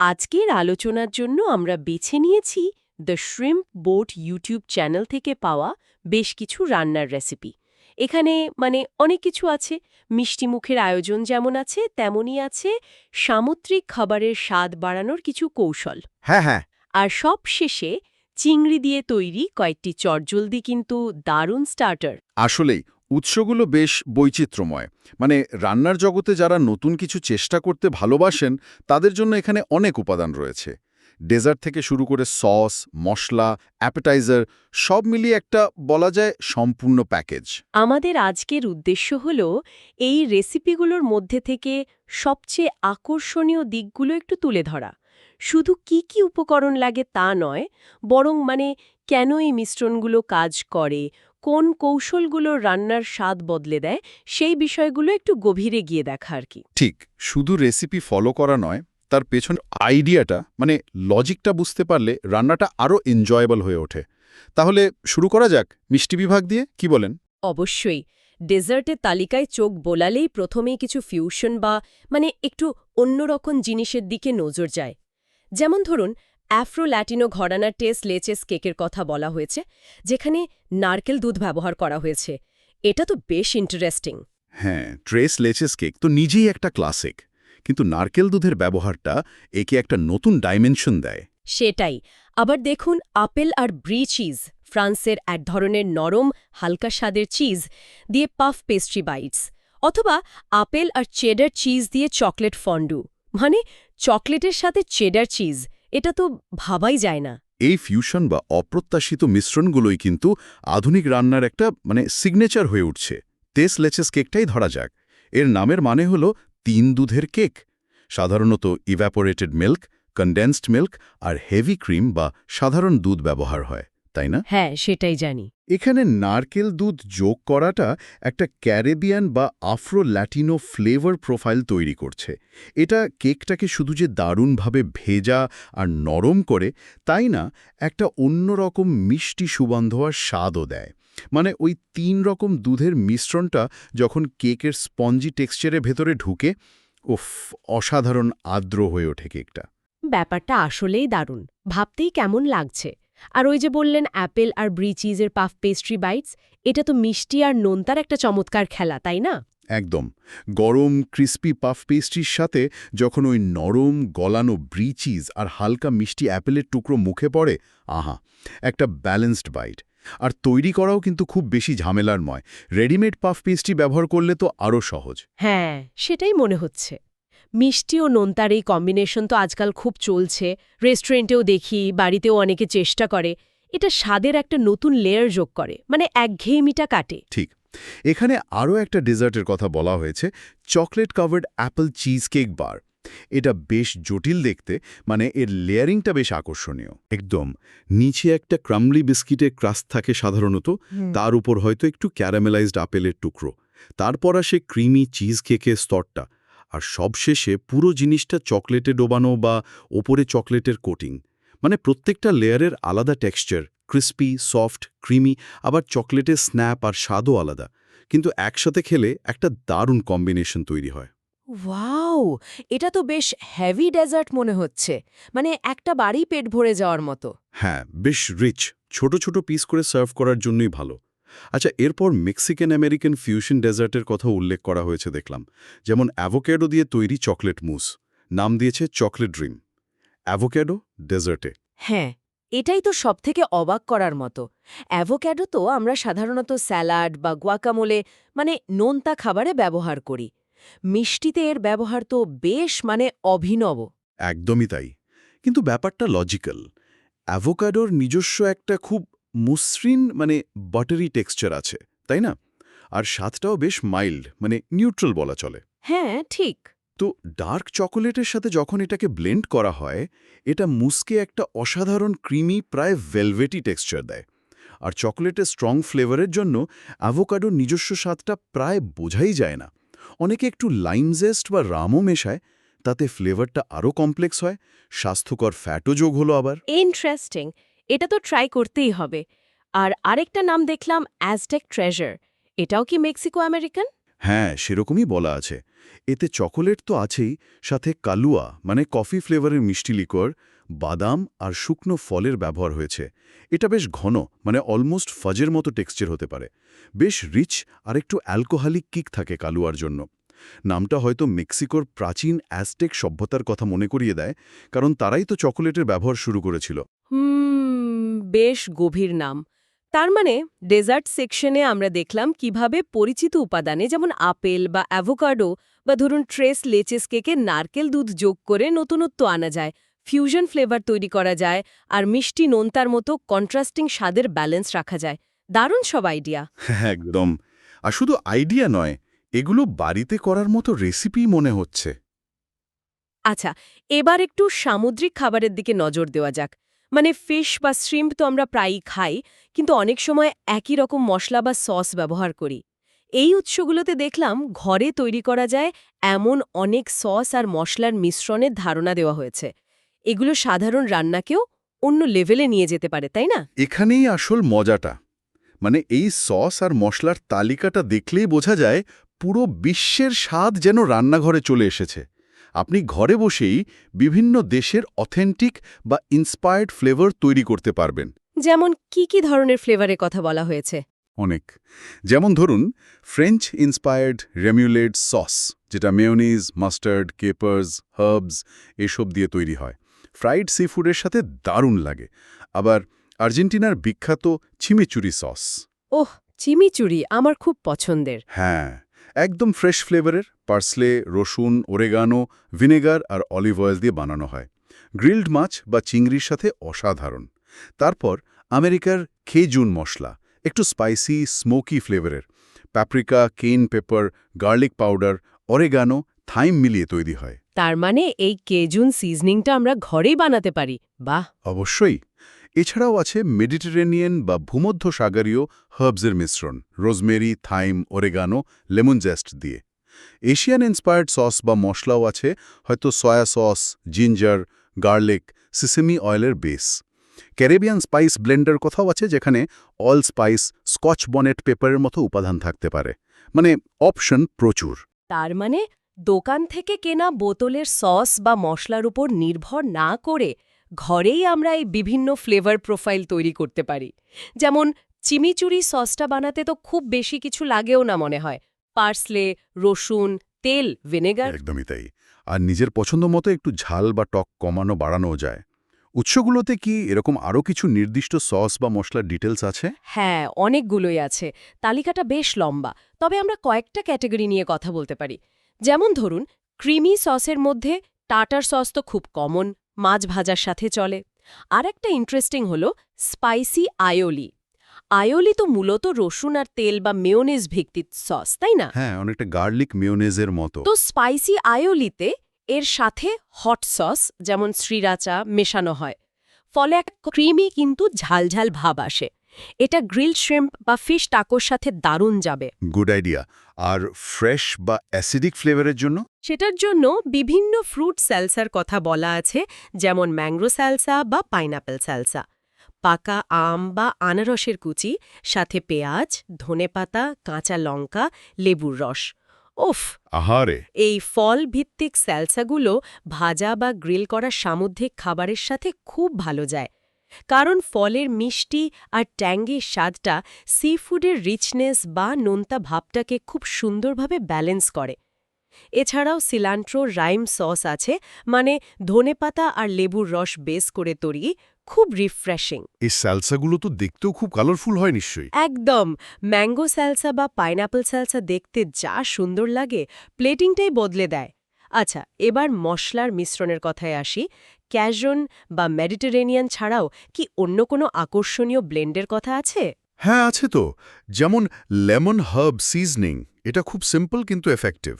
আজকের আলোচনার জন্য আমরা বেছে নিয়েছি the shrimp boat YouTube channel থেকে পাওয়া বেশ কিছু রান্নার রেসিপি এখানে মানে অনেক কিছু আছে মিষ্টি মুখের আয়োজন যেমন আছে তেমনই আছে সামুদ্রিক খাবারের স্বাদ বাড়ানোর কিছু কৌশল। হ্যাঁ হ্যাঁ। আর সব শেষে চিংড়ি দিয়ে তৈরি কয়েকটি চটজলদি কিন্তু দারুণ স্টার্টার আসলেই উৎসগুলো বেশ বৈচিত্র্যময়। মানে রান্নার জগতে যারা নতুন কিছু চেষ্টা করতে ভালোবাসেন, তাদের জন্য এখানে অনেক উপাদান রয়েছে। ডেজার্ট থেকে শুরু করে সস, মশলা, অ্যাপেটাইজার, সব মিলিয়ে একটা বলা যায় সম্পূর্ণ প্যাকেজ। আমাদের আজকের উদ্দেশ্য হল, এই রেসিপিগুলোর মধ্যে থেকে সবচেয়ে আকর্ষণীয় দিকগুলো একটু তুলে ধরা। শুধু কি কি উপকরণ লাগে তা নয়, বরং মানে কেন এই মিশ্রণগুলো কাজ করে কোন কৌশলগুলো রান্নার স্বাদ বদলে দেয় সেই বিষয়গুলো একটু গভীরে গিয়ে দেখা আর কি। ঠিক শুধু রেসিপি ফলো করা নয় তার পেছন আইডিয়াটা মানে লজিকটা বুঝতে পারলে রান্নাটা আরও এনজয়েবল হয়ে ওঠে। তাহলে শুরু করা যাক মিষ্টি বিভাগ দিয়ে কি বলেন? অবশ্যই ডেজার্টের তালিকায় চোখ বোলালেই প্রথমেই কিছু ফিউশন বা মানে একটু অন্যরকম জিনিসের দিকে নজর যায়। যেমন ধরুন অ্যাফ্রো ল্যাটিনো ঘরানার টেস্ট লেচেস কেকের কথা বলা হয়েছে যেখানে নারকেল দুধ ব্যবহার করা হয়েছে। এটা তো বেশ ইন্টারেস্টিং হ্যাঁ ট্রেস লেচেস কেক তো নিজেই একটা ক্লাসিক কিন্তু নারকেল দুধের ব্যবহারটা একে একটা নতুন ডাইমেনশন দেয়। সেটাই। আবার দেখুন আপেল আর ব্রি চিজ ফ্রান্সের এক ধরনের নরম হালকা স্বাদের চিজ দিয়ে পাফ পেস্ট্রি বাইটস অথবা আপেল আর চেডার চিজ দিয়ে চকলেট ফন্ডু মানে চকলেটের সাথে চেডার চিজ এটা তো ভাবাই যায় না। এই ফিউশন বা অপ্রত্যাশিত মিশ্রণগুলোই কিন্তু আধুনিক রান্নার একটা মানে সিগনেচার হয়ে উঠছে। তেস লেচেস কেকটাই ধরা যাক। এর নামের মানে হল তিন দুধের কেক। সাধারণত ইভ্যাপোরেটেড মিল্ক কনডেন্সড মিল্ক আর হেভি ক্রিম বা সাধারণ দুধ ব্যবহার হয়। তাই না? হ্যাঁ সেটাই জানি। এখানে নারকেল দুধ যোগ করাটা একটা ক্যারেবিয়ান বা আফ্রো ল্যাটিনো ফ্লেভার প্রোফাইল তৈরি করছে। এটা কেকটাকে শুধু যে দারুণভাবে ভেজা আর নরম করে তাই না একটা অন্যরকম মিষ্টি সুগন্ধ আর স্বাদও দেয়। মানে ওই তিন রকম দুধের মিশ্রণটা যখন কেকের স্পঞ্জি টেক্সচারের ভেতরে ঢুকে উফ অসাধারণ আর্দ্র হয়ে ওঠে কেকটা। ব্যাপারটা আসলেই দারুণ। ভাবতেই কেমন লাগছে। আর ওই যে বললেন অ্যাপেল আর ব্রি চিজের পাফ পেস্ট্রি বাইটস এটা তো মিষ্টি আর নোনতার একটা চমৎকার খেলা তাই না? একদম। গরম ক্রিস্পি পাফ পেস্ট্রির সাথে যখন ওই নরম গলানো ব্রি চিজ আর হালকা মিষ্টি অ্যাপেলের টুকরো মুখে পড়ে আহা একটা ব্যালেন্সড বাইট। আর তৈরি করাও কিন্তু খুব বেশি ঝামেলার নয়। রেডিমেড পাফ পেস্ট্রি ব্যবহার করলে তো আরও সহজ। হ্যাঁ সেটাই মনে হচ্ছে। মিষ্টি ও নোনতার এই কম্বিনেশন তো আজকাল খুব চলছে। রেস্টুরেন্টেও দেখি বাড়িতেও অনেকে চেষ্টা করে। এটা স্বাদের একটা নতুন লেয়ার যোগ করে মানে একঘেয়েমিটা কাটে। ঠিক। এখানে আরও একটা ডেজার্টের কথা বলা হয়েছে chocolate covered apple cheesecake bar এটা বেশ জটিল দেখতে মানে এর লেয়ারিংটা বেশ আকর্ষণীয়। একদম নিচে একটা ক্রামলি বিস্কিটের ক্রাস্ট থাকে সাধারণত তার উপর হয়তো একটু ক্যারামেলাইজড আপেলের টুকরো। তারপর আসে ক্রিমি চিজ কেকের স্তরটা। আর সবশেষে পুরো জিনিসটা চকলেটে ডোবানো বা ওপরে চকলেটের কোটিং। মানে প্রত্যেকটা লেয়ারের আলাদা টেক্সচার ক্রিস্পি সফট ক্রিমি আবার চকলেটের স্ন্যাপ আর স্বাদও আলাদা। কিন্তু একসাথে খেলে একটা দারুণ কম্বিনেশন তৈরি হয়। ওয়াও! এটা তো বেশ হেভি ডেজার্ট মনে হচ্ছে। মানে একটা বাড়ি পেট ভরে যাওয়ার মতো। হ্যাঁ বেশ রিচ। ছোট ছোট পিস করে সার্ভ করার জন্যই ভালো। আচ্ছা এরপর মেক্সিকান আমেরিকান ফিউশন ডেজার্টের কথা উল্লেখ করা হয়েছে দেখলাম। যেমন অ্যাভোক্যাডো দিয়ে তৈরি চকলেট মুস। নাম দিয়েছে চকলেট ড্রিম। অ্যাভোক্যাডো ডেজার্টে। হ্যাঁ এটাই তো সবথেকে অবাক করার মতো। অ্যাভোক্যাডো তো আমরা সাধারণত স্যালাড বা গুয়াকামোলে মানে নোনতা খাবারে ব্যবহার করি। মিষ্টিতে এর ব্যবহার তো বেশ মানে অভিনব। একদমই তাই। কিন্তু ব্যাপারটা লজিক্যাল। অ্যাভোকাডোর নিজস্ব একটা খুব মসৃণ মানে বাটারি টেক্সচার আছে তাই না? আর স্বাদটাও বেশ মাইল্ড মানে নিউট্রাল বলা চলে। হ্যাঁ ঠিক। তো ডার্ক চকোলেটের সাথে যখন এটাকে ব্লেন্ড করা হয় এটা মুসকে একটা অসাধারণ ক্রিমি প্রায় ভেলভেটি টেক্সচার দেয়। আর চকোলেটের স্ট্রং ফ্লেভারের জন্য অ্যাভোকাডোর নিজস্ব স্বাদটা প্রায় বোঝাই যায় না। অনেকে একটু লাইমজেস্ট বা রামও মেশায় তাতে ফ্লেভারটা আরও কমপ্লেক্স হয় স্বাস্থ্যকর ফ্যাটও যোগ হলো আবার। ইন্টারেস্টিং এটা তো ট্রাই করতেই হবে। আর আরেকটা নাম দেখলাম অ্যাজটেক ট্রেজার এটাও কি মেক্সিকো আমেরিকান হ্যাঁ সেরকমই বলা আছে। এতে চকোলেট তো আছেই, সাথে কালুয়া মানে কফি ফ্লেভারের মিষ্টি লিকোর বাদাম আর শুকনো ফলের ব্যবহার হয়েছে। এটা বেশ ঘন মানে অলমোস্ট ফাজের মতো টেক্সচার হতে পারে। বেশ রিচ আর একটু অ্যালকোহলিক কিক থাকে কালুয়ার জন্য। নামটা হয়তো মেক্সিকোর প্রাচীন অ্যাজটেক সভ্যতার কথা মনে করিয়ে দেয়, কারণ তারাই তো চকোলেটের ব্যবহার শুরু করেছিল। বেশ গভীর নাম। তার মানে ডেজার্ট সেকশনে আমরা দেখলাম কীভাবে পরিচিত উপাদানে যেমন আপেল বা অ্যাভোকাডো বা ধরুন ট্রেস লেচেস কেকে নারকেল দুধ যোগ করে নতুনত্ব আনা যায় ফিউশন ফ্লেভার তৈরি করা যায় আর মিষ্টি নোনতার মতো কন্ট্রাস্টিং স্বাদের ব্যালেন্স রাখা যায়। দারুণ সব আইডিয়া। হ্যাঁ একদম। আর শুধু আইডিয়া নয় এগুলো বাড়িতে করার মতো রেসিপি মনে হচ্ছে। আচ্ছা এবার একটু সামুদ্রিক খাবারের দিকে নজর দেওয়া যাক। মানে ফিশ বা শ্রিম্প তো আমরা প্রায়ই খাই, কিন্তু অনেক সময় একই রকম মশলা বা সস ব্যবহার করি। এই উৎসগুলোতে দেখলাম ঘরে তৈরি করা যায় এমন অনেক সস আর মশলার মিশ্রণের ধারণা দেওয়া হয়েছে। এগুলো সাধারণ রান্নাকেও অন্য লেভেলে নিয়ে যেতে পারে, তাই না? এখানেই আসল মজাটা। মানে এই সস আর মশলার তালিকাটা দেখলেই বোঝা যায় পুরো বিশ্বের স্বাদ যেন রান্নাঘরে চলে এসেছে। আপনি ঘরে বসেই বিভিন্ন দেশের অথেন্টিক বা ইন্সপায়ার্ড ফ্লেভার তৈরি করতে পারবেন। যেমন কি কি ধরনের ফ্লেভারের কথা বলা হয়েছে? অনেক। যেমন ধরুন ফ্রেঞ্চ ইন্সপায়ার্ড রেমিউলেড সস যেটা মেয়নিজ মাস্টার্ড কেপার্স হার্বস এসব দিয়ে তৈরি হয়। ফ্রাইড সি ফুডের সাথে দারুণ লাগে। আবার আর্জেন্টিনার বিখ্যাত চিমিচুরি সস ওহ চিমিচুরি আমার খুব পছন্দের। হ্যাঁ। একদম ফ্রেশ ফ্লেভারের পার্সলে রসুন ওরেগানো ভিনেগার আর অলিভ অয়েল দিয়ে বানানো হয়। গ্রিল্ড মাছ বা চিংড়ির সাথে অসাধারণ। তারপর আমেরিকার খেজুন মশলা একটু স্পাইসি স্মোকি ফ্লেভারের। Paprika cayenne pepper garlic powder oregano thyme মিলিয়ে তৈরি হয়। তার মানে এই কেজুন সিজনিংটা আমরা ঘরেই বানাতে পারি। বাহ! অবশ্যই। এছাড়াও আছে মেডিটেরেনিয়ান বা ভূমধ্য সাগরীয় হার্বসের মিশ্রণ, rosemary, thyme oregano lemon zest দিয়ে। এশিয়ান ইন্সপায়ার্ড সস বা মশলাও আছে, হয়তো soy sauce, ginger, garlic, sesame অয়েলের বেস। ক্যারেবিয়ান স্পাইস ব্লেন্ডার কথাও আছে যেখানে অল স্পাইস স্কচ বনেট পেপারের মতো উপাদান থাকতে পারে। মানে অপশন প্রচুর। তার মানে দোকান থেকে কেনা বোতলের সস বা মশলার উপর নির্ভর না করে ঘরেই আমরা এই বিভিন্ন ফ্লেভার প্রোফাইল তৈরি করতে পারি। যেমন চিমিচুরি সসটা বানাতে তো খুব বেশি কিছু লাগেও না মনে হয়। পার্সলে রসুন তেল ভিনেগার একদমই তাই। আর নিজের পছন্দ মতো একটু ঝাল বা টক কমানো বাড়ানোও যায়। উৎসগুলোতে কি এরকম আরও কিছু নির্দিষ্ট সস বা মশলার ডিটেলস আছে? হ্যাঁ অনেকগুলোই আছে। তালিকাটা বেশ লম্বা তবে আমরা কয়েকটা ক্যাটাগরি নিয়ে কথা বলতে পারি। যেমন ধরুন ক্রিমি সসের মধ্যে টাটার সস তো খুব কমন মাছ ভাজার সাথে চলে। আর একটা ইন্টারেস্টিং হল স্পাইসি আয়োলি আয়োলি তো মূলত রসুন আর তেল বা মেয়োনিজ ভিত্তিক সস তাই না? হ্যাঁ অনেকটা গার্লিক মিওনেজের মতো। তো স্পাইসি আয়োলিতে এর সাথে হট সস যেমন শ্রীরাচা মেশানো হয়। ফলে এক ক্রিমি কিন্তু ঝালঝাল ভাব আসে। এটা গ্রিল শ্রিম্প বা ফিশ টাকোর সাথে দারুণ যাবে। গুড আইডিয়া আর ফ্রেশ বা অ্যাসিডিক ফ্লেভারের জন্য? সেটার জন্য বিভিন্ন ফ্রুট স্যালসার কথা বলা আছে যেমন ম্যাঙ্গো স্যালসা বা পাইনাপেল স্যালসা। পাকা আম বা আনারসের কুচি সাথে পেঁয়াজ ধনেপাতা কাঁচা লঙ্কা লেবুর রস। ওফ! আহারে! এই ফল ভিত্তিক স্যালসাগুলো ভাজা বা গ্রিল করা সামুদ্রিক খাবারের সাথে খুব ভালো যায়। কারণ ফলের মিষ্টি আর ট্যাঙ্গির স্বাদটা সি ফুডের রিচনেস বা নোনতা ভাবটাকে খুব সুন্দরভাবে ব্যালেন্স করে। এছাড়াও সিলান্ট্রো রাইম সস আছে মানে ধনেপাতা আর লেবুর রস বেস করে তৈরি খুব রিফ্রেশিং এই স্যালসাগুলো তো দেখতেও খুব কালারফুল হয় নিশ্চয়ই। একদম! ম্যাঙ্গো স্যালসা বা পাইনাপল স্যালসা দেখতে যা সুন্দর লাগে প্লেটিংটাই বদলে দেয়। আচ্ছা এবার মশলার মিশ্রণের কথায় আসি। ক্যাজন বা মেডিটেরেনিয়ান ছাড়াও কি অন্য কোনো আকর্ষণীয় ব্লেন্ডের কথা আছে? হ্যাঁ আছে তো। যেমন লেমন হার্ব সিজনিং এটা খুব সিম্পল কিন্তু এফেক্টিভ।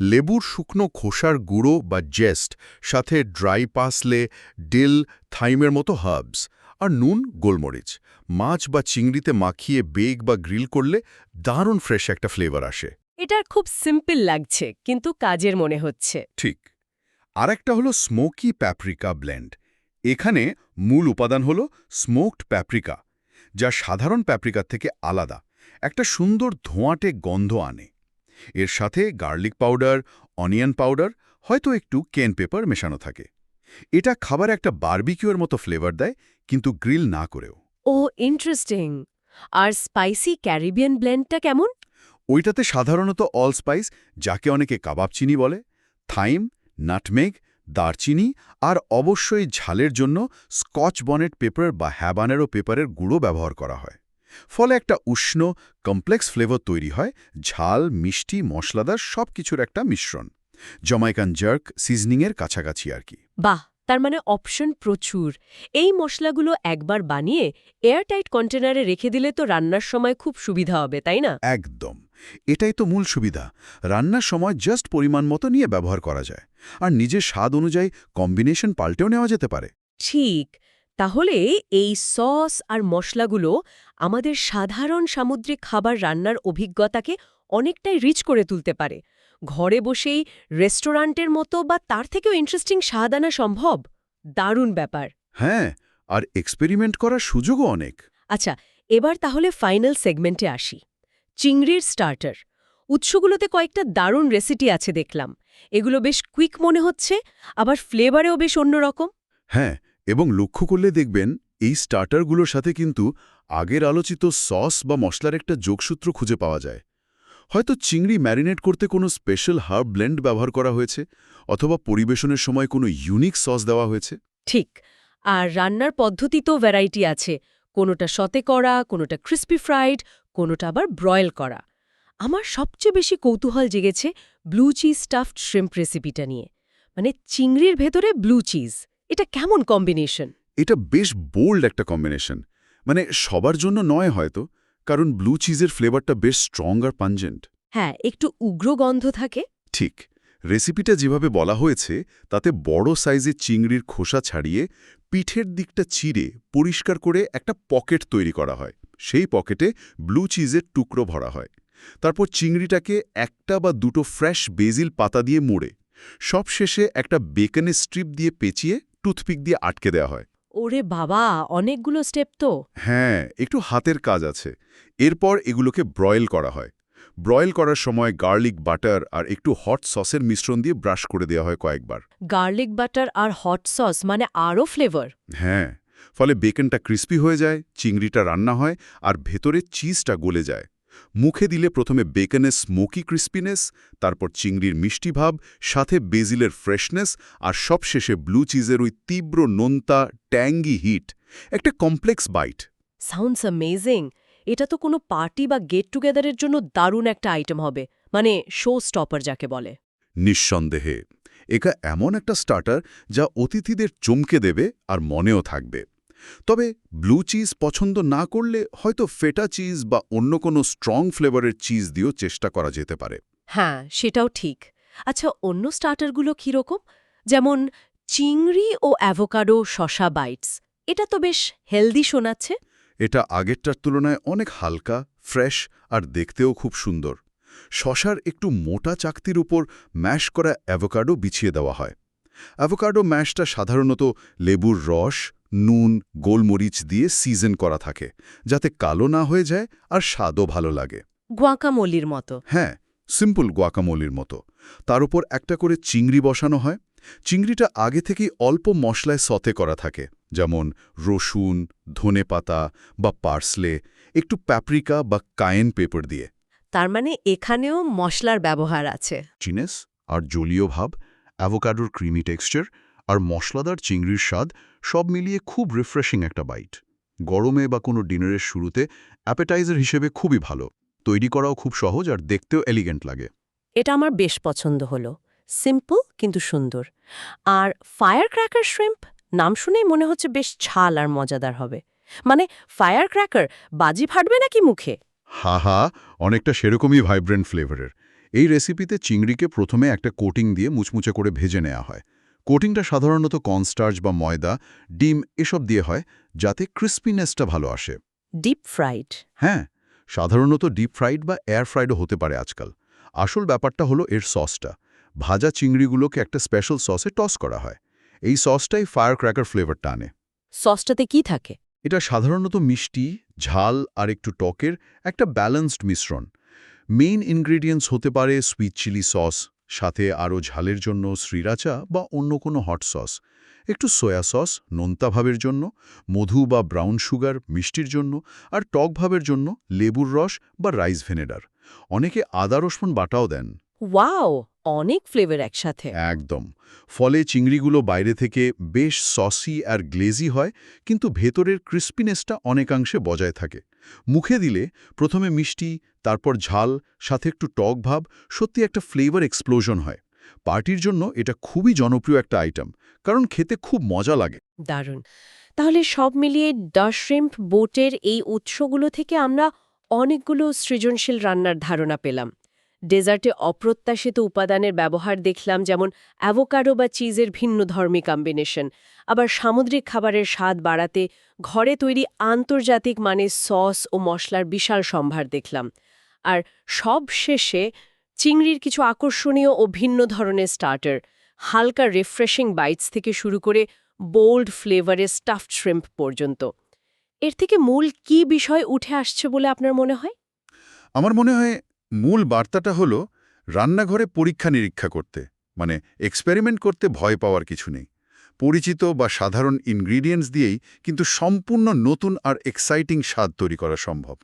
লেবুর শুকনো খোসার গুঁড়ো বা জেস্ট সাথে ড্রাই পাসলে ডিল থাইমের মতো হার্বস। আর নুন গোলমরিচ। মাছ বা চিংড়িতে মাখিয়ে বেগ বা গ্রিল করলে দারুণ ফ্রেশ একটা ফ্লেভার আসে। এটা খুব সিম্পল লাগছে কিন্তু কাজের মনে হচ্ছে। ঠিক। আর একটা হলো স্মোকি প্যাপ্রিকা ব্লেন্ড। এখানে মূল উপাদান হলো স্মোকড প্যাপ্রিকা যা সাধারণ প্যাপ্রিকার থেকে আলাদা একটা সুন্দর ধোঁয়াটে গন্ধ আনে। এর সাথে গার্লিক পাউডার অনিয়ন পাউডার হয়তো একটু কেন পেপার মেশানো থাকে। এটা খাবার একটা বারবিকিউর মতো ফ্লেভার দেয় কিন্তু গ্রিল না করেও। ও ইন্টারেস্টিং! আর স্পাইসি ক্যারিবিয়ান ব্লেন্ডটা কেমন? ওইটাতে সাধারণত অল স্পাইস যাকে অনেকে কাবাব চিনি বলে থাইম নাটমেগ দারচিনি আর অবশ্যই ঝালের জন্য স্কচ বনেট পেপার বা হ্যাবানেরো পেপারের গুঁড়ো ব্যবহার করা হয়। ফলে একটা উষ্ণ কমপ্লেক্স ফ্লেভার তৈরি হয় ঝাল মিষ্টি মশলাদার সব কিছুর একটা মিশ্রণ। জমাইকান জার্ক সিজনিংয়ের কাছাকাছি আর কি। বাহ! তার মানে অপশন প্রচুর। এই মশলাগুলো একবার বানিয়ে এয়ারটাইট কন্টেনারে রেখে দিলে তো রান্নার সময় খুব সুবিধা হবে তাই না? একদম। এটাই তো মূল সুবিধা। রান্নার সময় জাস্ট পরিমাণ মতো নিয়ে ব্যবহার করা যায়। আর নিজের স্বাদ অনুযায়ী কম্বিনেশন পাল্টেও নেওয়া যেতে পারে। ঠিক। তাহলে এই সস আর মশলাগুলো আমাদের সাধারণ সামুদ্রিক খাবার রান্নার অভিজ্ঞতাকে অনেকটাই রিচ করে তুলতে পারে। ঘরে বসেই রেস্টুরেন্টের মতো বা তার থেকেও ইন্টারেস্টিং স্বাদ আনা সম্ভব? দারুণ ব্যাপার। হ্যাঁ আর এক্সপেরিমেন্ট করার সুযোগও অনেক। আচ্ছা এবার তাহলে ফাইনাল সেগমেন্টে আসি। চিংড়ির স্টার্টার উৎসগুলোতে কয়েকটা দারুণ রেসিপি আছে দেখলাম। এগুলো বেশ কুইক মনে হচ্ছে আবার ফ্লেভারেও বেশ অন্যরকম। হ্যাঁ এবং লক্ষ্য করলে দেখবেন এই স্টার্টারগুলোর সাথে কিন্তু আগের আলোচিত সস বা মশলার একটা যোগসূত্র খুঁজে পাওয়া যায়। হয়তো চিংড়ি ম্যারিনেট করতে কোনো স্পেশাল হার্ব ব্লেন্ড ব্যবহার করা হয়েছে অথবা পরিবেশনের সময় কোনো ইউনিক সস দেওয়া হয়েছে। ঠিক আর রান্নার পদ্ধতিতেও ভ্যারাইটি আছে। কোনোটা সতে করা কোনোটা ক্রিস্পি ফ্রাইড কোনোটা আবার ব্রয়েল করা। আমার সবচেয়ে বেশি কৌতূহল জেগেছে ব্লু চিজ স্টাফড শ্রিম্প রেসিপিটা নিয়ে। মানে চিংড়ির ভেতরে ব্লু চিজ এটা কেমন কম্বিনেশন এটা বেশ বোল্ড একটা কম্বিনেশন মানে সবার জন্য নয় হয়তো কারণ ব্লু চিজের ফ্লেভারটা বেশ স্ট্রং আর পাঞ্জেন্ট হ্যাঁ একটু উগ্র গন্ধ থাকে। ঠিক রেসিপিটা যেভাবে বলা হয়েছে তাতে বড় সাইজের চিংড়ির খোসা ছাড়িয়ে পিঠের দিকটা চিরে পরিষ্কার করে একটা পকেট তৈরি করা হয়। সেই পকেটে ব্লু চিজের টুকরো ভরা হয়। তারপর চিংড়িটাকে একটা বা দুটো ফ্রেশ বেজিল পাতা দিয়ে মুড়ে। সবশেষে একটা বেকনের স্ট্রিপ দিয়ে পেঁচিয়ে টুথপিক দিয়ে আটকে দেওয়া হয়। ওরে বাবা অনেকগুলো স্টেপ তো। হ্যাঁ একটু হাতের কাজ আছে। এরপর এগুলোকে ব্রয়েল করা হয়। ব্রয়েল করার সময় গার্লিক বাটার আর একটু হট সসের মিশ্রণ দিয়ে ব্রাশ করে দেওয়া হয় কয়েকবার। গার্লিক বাটার আর হট সস মানে আরও ফ্লেভার হ্যাঁ ফলে বেকনটা ক্রিস্পি হয়ে যায় চিংড়িটা রান্না হয় আর ভেতরে চিজটা গলে যায়। মুখে দিলে প্রথমে বেকনের স্মোকি ক্রিস্পিনেস তারপর চিংড়ির মিষ্টি ভাব সাথে বেজিলের ফ্রেশনেস আর সবশেষে ব্লু চিজের ওই তীব্র নোনতা ট্যাঙ্গি হিট। একটা কমপ্লেক্স বাইট। Sounds amazing! এটা তো কোনো পার্টি বা গেট টুগেদারের জন্য দারুণ একটা আইটেম হবে মানে শো স্টপার যাকে বলে। নিঃসন্দেহে। একা এমন একটা স্টার্টার যা অতিথিদের চমকে দেবে আর মনেও থাকবে। তবে ব্লু চিজ পছন্দ না করলে হয়তো ফেটা চিজ বা অন্য কোনো স্ট্রং ফ্লেভারের চিজ দিয়েও চেষ্টা করা যেতে পারে। হ্যাঁ সেটাও ঠিক। আচ্ছা অন্য স্টার্টারগুলো কীরকম? যেমন চিংড়ি ও অ্যাভোকাডো শশা বাইটস এটা তো বেশ হেলদি শোনাচ্ছে। এটা আগেরটার তুলনায় অনেক হালকা ফ্রেশ আর দেখতেও খুব সুন্দর। শশার একটু মোটা চাকতির উপর ম্যাশ করা অ্যাভোকাডো বিছিয়ে দেওয়া হয়। অ্যাভোকাডো ম্যাশটা সাধারণত লেবুর রস নুন গোলমরিচ দিয়ে সিজন করা থাকে যাতে কালো না হয়ে যায় আর স্বাদও ভালো লাগে। গুয়াকামলির মতো। হ্যাঁ সিম্পল গুয়াকামলির মতো। তার উপর একটা করে চিংড়ি বসানো হয়। চিংড়িটা আগে থেকেই অল্প মশলায় সতে করা থাকে যেমন রসুন ধনেপাতা বা পার্সলে একটু প্যাপ্রিকা বা কায়েন পেপার দিয়ে। তার মানে এখানেও মশলার ব্যবহার আছে। চিনেস আর জলীয় ভাব অ্যাভোকাডোর ক্রিমি টেক্সচার আর মশলাদার চিংড়ির স্বাদ সব মিলিয়ে খুব রিফ্রেশিং একটা বাইট গরমে বা কোনো ডিনারের শুরুতে অ্যাপেটাইজার হিসেবে খুবই ভালো। তৈরি করাও খুব সহজ আর দেখতেও এলিগেন্ট লাগে। এটা আমার বেশ পছন্দ হলো। সিম্পল কিন্তু সুন্দর। আর ফায়ার ক্র্যাকার শ্রিম্প নাম শুনেই মনে হচ্ছে বেশ ছাল আর মজাদার হবে। মানে ফায়ার ক্র্যাকার বাজি ফাটবে নাকি মুখে? হা হা অনেকটা সেরকমই ভাইব্রেন্ট ফ্লেভারের এই রেসিপিতে চিংড়িকে প্রথমে একটা কোটিং দিয়ে মুচমুচে করে ভেজে নেওয়া হয়। কোটিংটা সাধারণত কর্নস্টার্চ বা ময়দা ডিম এসব দিয়ে হয় যাতে ক্রিস্পিনেসটা ভালো আসে। ডিপ ফ্রাইড হ্যাঁ সাধারণত ডিপ ফ্রাইড বা এয়ার ফ্রাইডও হতে পারে আজকাল। আসল ব্যাপারটা হলো এর সসটা ভাজা চিংড়িগুলোকে একটা স্পেশাল সসে টস করা হয়। এই সসটাই ফায়ার ক্র্যাকার ফ্লেভারটা আনে। সসটাতে কি থাকে? এটা সাধারণত মিষ্টি, ঝাল আর একটু টকের একটা ব্যালেন্সড মিশ্রণ। মেইন ইনগ্রেডিয়েন্টস হতে পারে সুইট চিলি সস, সাথে আরও ঝালের জন্য শ্রীরাচা বা অন্য কোনো হট সস। একটু সয়া সস, নোনতা ভাবের জন্য, মধু বা ব্রাউন সুগার মিষ্টির জন্য, আর টক ভাবের জন্য লেবুর রস বা রাইস ভেনেডার অনেকে আদা রসুন বাটাও দেন। ওয়াও! অনেক ফ্লেভার একসাথে। একদম। ফলে চিংড়িগুলো বাইরে থেকে বেশ সসি আর গ্লেজি হয় কিন্তু ভেতরের ক্রিস্পিনেসটা অনেকাংশে বজায় থাকে। মুখে দিলে প্রথমে মিষ্টি তারপর ঝাল সাথে একটু টক ভাব সত্যি একটা ফ্লেভার এক্সপ্লোশন হয়। পার্টির জন্য এটা খুবই জনপ্রিয় একটা আইটেম কারণ খেতে খুব মজা লাগে। দারুণ। তাহলে সব মিলিয়ে ডাশরিম্প বোটের এই উৎসগুলো থেকে আমরা অনেকগুলো সৃজনশীল রান্নার ধারণা পেলাম। ডেজার্টে অপ্রত্যাশিত উপাদানের ব্যবহার দেখলাম যেমন অ্যাভোকাডো বা চিজের ভিন্ন ধর্মী কম্বিনেশন। আবার সামুদ্রিক খাবারের স্বাদ বাড়াতে ঘরে তৈরি আন্তর্জাতিক মানের সস ও মশলার বিশাল সম্ভার দেখলাম। আর সব শেষে চিংড়ির কিছু আকর্ষণীয় ও ভিন্ন ধরনের স্টার্টার, হালকা রিফ্রেশিং বাইটস থেকে শুরু করে বোল্ড ফ্লেভারের স্টাফড শ্রিম্প পর্যন্ত। এর থেকে মূল কি বিষয় উঠে আসছে বলে আপনার মনে হয়? আমার মনে হয় মূল বার্তাটা হলো রান্নাঘরে পরীক্ষা নিরীক্ষা করতে মানে এক্সপেরিমেন্ট করতে ভয় পাওয়ার কিছু নেই। পরিচিত বা সাধারণ ইনগ্রিডিয়েন্টস দিয়েই কিন্তু সম্পূর্ণ নতুন আর এক্সাইটিং স্বাদ তৈরি করা সম্ভব।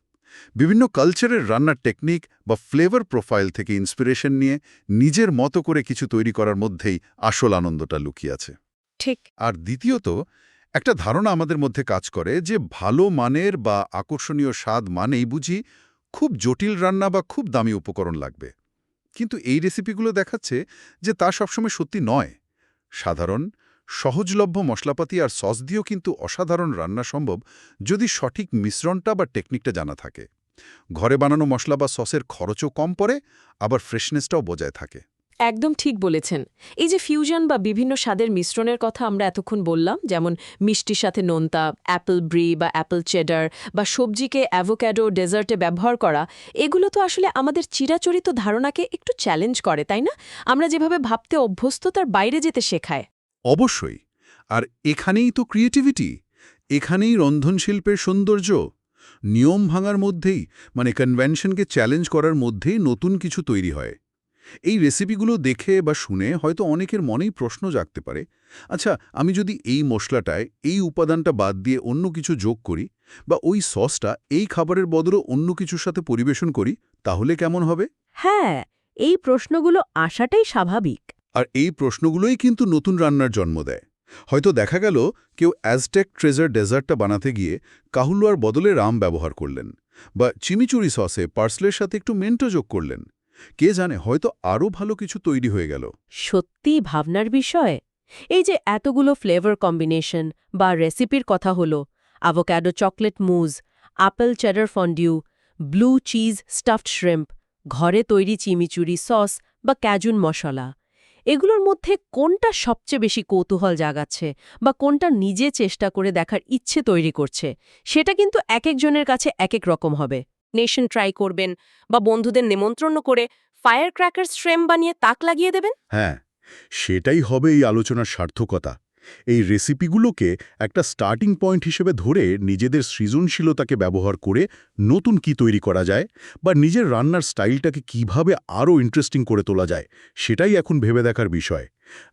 বিভিন্ন কালচারের রান্নার টেকনিক বা ফ্লেভার প্রোফাইল থেকে ইন্সপিরেশন নিয়ে নিজের মতো করে কিছু তৈরি করার মধ্যেই আসল আনন্দটা লুকিয়ে আছে। ঠিক। আর দ্বিতীয়ত একটা ধারণা আমাদের মধ্যে কাজ করে যে ভালো মানের বা আকর্ষণীয় স্বাদ মানেই বুঝি খুব জটিল রান্না বা খুব দামি উপকরণ লাগবে। কিন্তু এই রেসিপিগুলো দেখাচ্ছে যে তা সবসময় সত্যি নয়। সাধারণ, সহজলভ্য মশলাপাতি আর সস দিয়েও কিন্তু অসাধারণ রান্না সম্ভব যদি সঠিক মিশ্রণটা বা টেকনিকটা জানা থাকে। ঘরে বানানো মশলা বা সসের খরচও কম পড়ে, আবার ফ্রেশনেসটাও বজায় থাকে। একদম ঠিক বলেছেন। এই যে ফিউশন বা বিভিন্ন স্বাদের মিশ্রণের কথা আমরা এতক্ষণ বললাম, যেমন মিষ্টির সাথে নোনতা অ্যাপল ব্রি বা অ্যাপল চেডার বা সবজিকে অ্যাভোক্যাডো ডেজার্টে ব্যবহার করা, এগুলো তো আসলে আমাদের চিরাচরিত ধারণাকে একটু চ্যালেঞ্জ করে, তাই না? আমরা যেভাবে ভাবতে অভ্যস্ত, তার বাইরে যেতে শেখায়। অবশ্যই। আর এখানেই তো ক্রিয়েটিভিটি এখানেই রন্ধনশিল্পের সৌন্দর্য। নিয়ম ভাঙার মধ্যেই মানে কনভেনশনকে চ্যালেঞ্জ করার মধ্যেই নতুন কিছু তৈরি হয়। এই রেসিপিগুলো দেখে বা শুনে হয়তো অনেকের মনেই প্রশ্ন জাগতে পারে। আচ্ছা আমি যদি এই মশলাটায় এই উপাদানটা বাদ দিয়ে অন্য কিছু যোগ করি বা ওই সসটা এই খাবারের বদলে অন্য কিছুর সাথে পরিবেশন করি তাহলে কেমন হবে? হ্যাঁ এই প্রশ্নগুলো আসাটাই স্বাভাবিক। আর এই প্রশ্নগুলোই কিন্তু নতুন রান্নার জন্ম দেয়। হয়তো দেখা গেল কেউ অ্যাজটেক ট্রেজার ডেজার্টটা বানাতে গিয়ে কাহুলুয়ার বদলে রাম ব্যবহার করলেন বা চিমিচুরি সসে পার্সলের সাথে একটু মেন্টো যোগ করলেন। কে জানে, হয়তো আরও ভালো কিছু তৈরি হয়ে গেল। সত্যি ভাবনার বিষয়? এই যে এতগুলো ফ্লেভার কম্বিনেশন বা রেসিপির কথা হলো avocado chocolate mousse apple cheddar fondue blue cheese stuffed shrimp ঘরে তৈরি চিমিচুরি সস বা ক্যাজুন মশলা, এগুলোর মধ্যে কোনটা সবচেয়ে বেশি কৌতূহল জাগাচ্ছে বা কোনটা নিজে চেষ্টা করে দেখার ইচ্ছে তৈরি করছে, সেটা কিন্তু এক একজনের কাছে এক এক রকম হবে। নেশন ট্রাই করবেন বা বন্ধুদের নিমন্ত্রণ করে ফায়ার ক্র্যাকার শ্রেম বানিয়ে তাক লাগিয়ে দেবেন? হ্যাঁ সেটাই হবে এই আলোচনার সার্থকতা। এই রেসিপিগুলোকে একটা স্টার্টিং পয়েন্ট হিসেবে ধরে নিজেদের সৃজনশীলতাকে ব্যবহার করে নতুন কি তৈরি করা যায় বা নিজের রান্নার স্টাইলটাকে কীভাবে আরও ইন্টারেস্টিং করে তোলা যায় সেটাই এখন ভেবে দেখার বিষয়।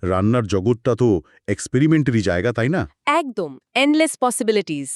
রান্নার জগৎটা তো এক্সপেরিমেন্টারি জায়গা তাই না? একদম এন্ডলেস পসিবিলিটিস